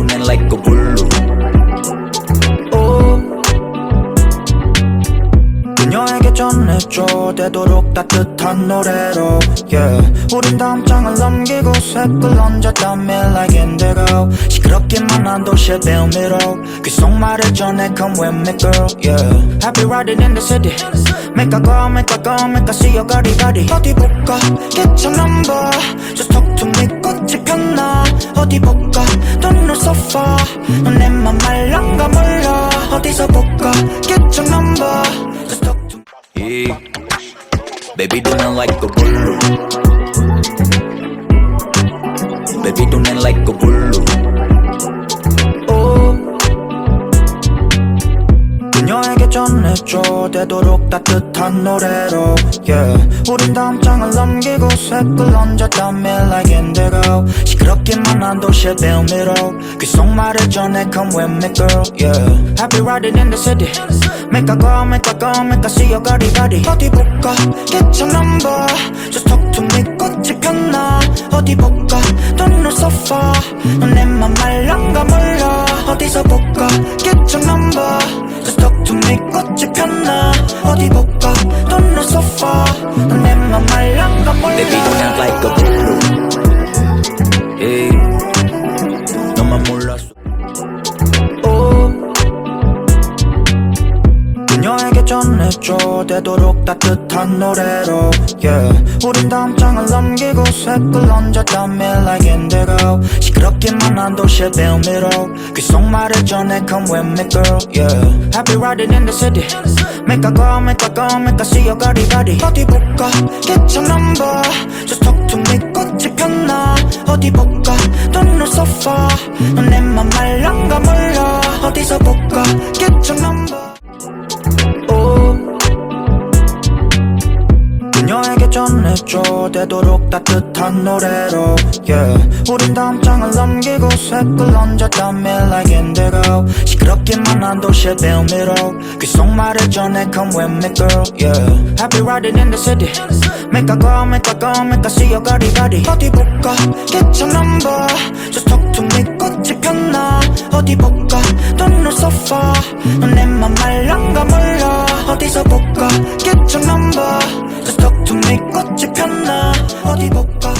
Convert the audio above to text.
눈엔 like a blue 그녀에게 전해줘 되도록 따뜻한 노래로 yeah. 우린 다음 장을 넘기고 색을 얹었다며 like indigo 시끄럽기만 한 도시의 배우미로 귓속 말을 전해 come with me girl yeah. Happy riding in the city Make a go make a go make a see your body body 어디 볼까 get your number Just talk to me 꽃이 폈나 어디 볼까 So far 넌내맘 말랑가 몰라 어디서 볼까 get your number Just talk to me yeah. Baby 눈엔 like a blue 전해줘 되도록 따뜻한 노래로 yeah. 우린 다음 장을 넘기고 색을 얹었다며 like indigo 시끄럽기만 한 도시의 배우미로 귓속 말을 전해 come with me girl yeah. Happy riding in the city Make a go make a go make a see your body body 어디 볼까 get your number Just talk to me 꽃이 폈나 어디 볼까 Don't know so far 넌내맘 말랑가 몰라 어디서 볼까 get your number Just talk to me 폈나 어디 볼까 so far 넌내맘 말랑가 몰라 Baby 눈엔 like a blue 전해줘 되도록 따뜻한 노래로 yeah. 우린 다음 장을 넘기고 색을 얹었다며 like indigo 시끄럽기만 한 도시의 배우미로 귓속 말을 전해 come with me girl yeah. Happy riding in the city Make a go make a go make a see your body body 어디 볼까 get your number Just talk to me 꽃이 폈나 어디 볼까 Don't know so far 넌내맘 말랑가 몰라 어디서 볼까 get your number 그녀에게 전해줘 되도록 따뜻한 노래로 yeah. 우린 다음 장을 넘기고 색을 얹었다며 like indigo 시끄럽기만 한 도시의 배우미로 귓속 말을 전해 come with me girl yeah. Happy riding in the city Make a go make a go make a see your body 어디 볼까 get your number Just talk to me 꽃이 폈나 어디 볼까 Don't know so far 넌내맘 말랑가 몰라 어디서 볼까 get your number 폈나 어디 볼까